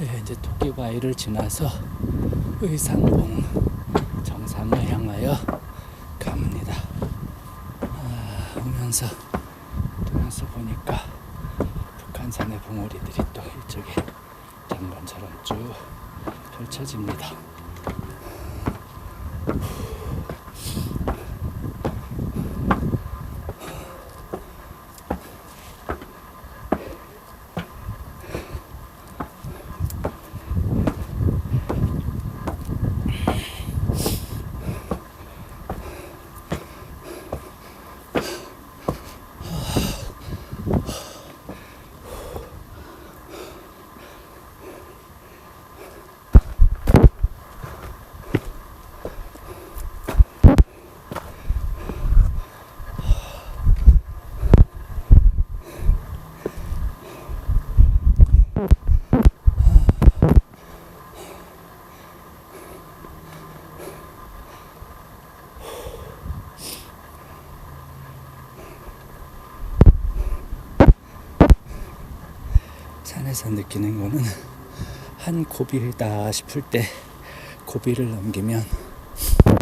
이제 토끼바위를 지나서 의상봉 정상을 향하여 갑니다. 아, 오면서 오면서 보니까 북한산의 봉우리들이 또 이쪽에 장관처럼 쭉 펼쳐집니다. 산에서 느끼는 거는 한 고비다 싶을 때 고비를 넘기면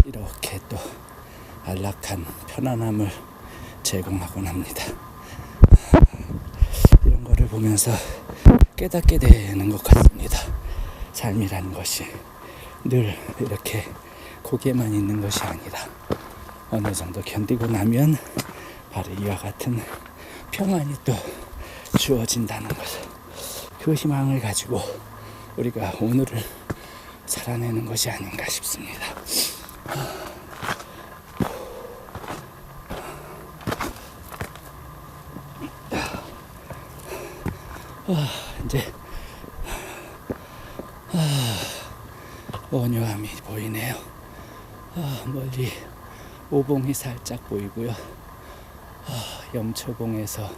이렇게 또 안락한 편안함을 제공하곤 합니다. 이런 거를 보면서 깨닫게 되는 것 같습니다. 삶이라는 것이 늘 이렇게 고개만 있는 것이 아니라 어느 정도 견디고 나면 바로 이와 같은 평안이 또 주어진다는 것을 그 희망을 가지고 우리가 오늘을 살아내는 것이 아닌가 싶습니다. 아, 이제 아, 원효암이 보이네요. 아, 멀리 오봉이 살짝 보이고요. 아, 염초봉에서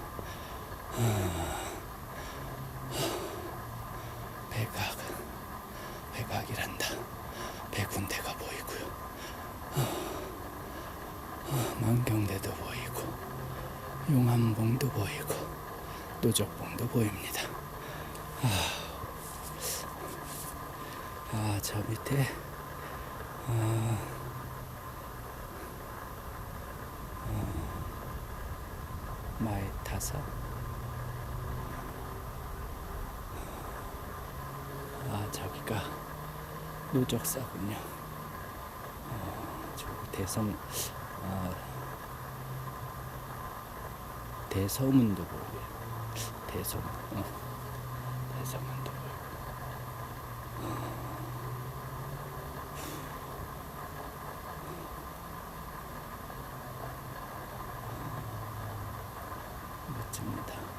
백악, 백악이란다. 백군대가 보이고요. 아, 아, 만경대도 보이고, 용암봉도 보이고, 노적봉도 보입니다. 아, 아, 저 밑에, 아, 아, 마에타사. 아 저기가 노적사군요. 어, 저 대성 아, 대서문도 보여요. 대서문, 어, 대서문도 보이고. 멋집니다.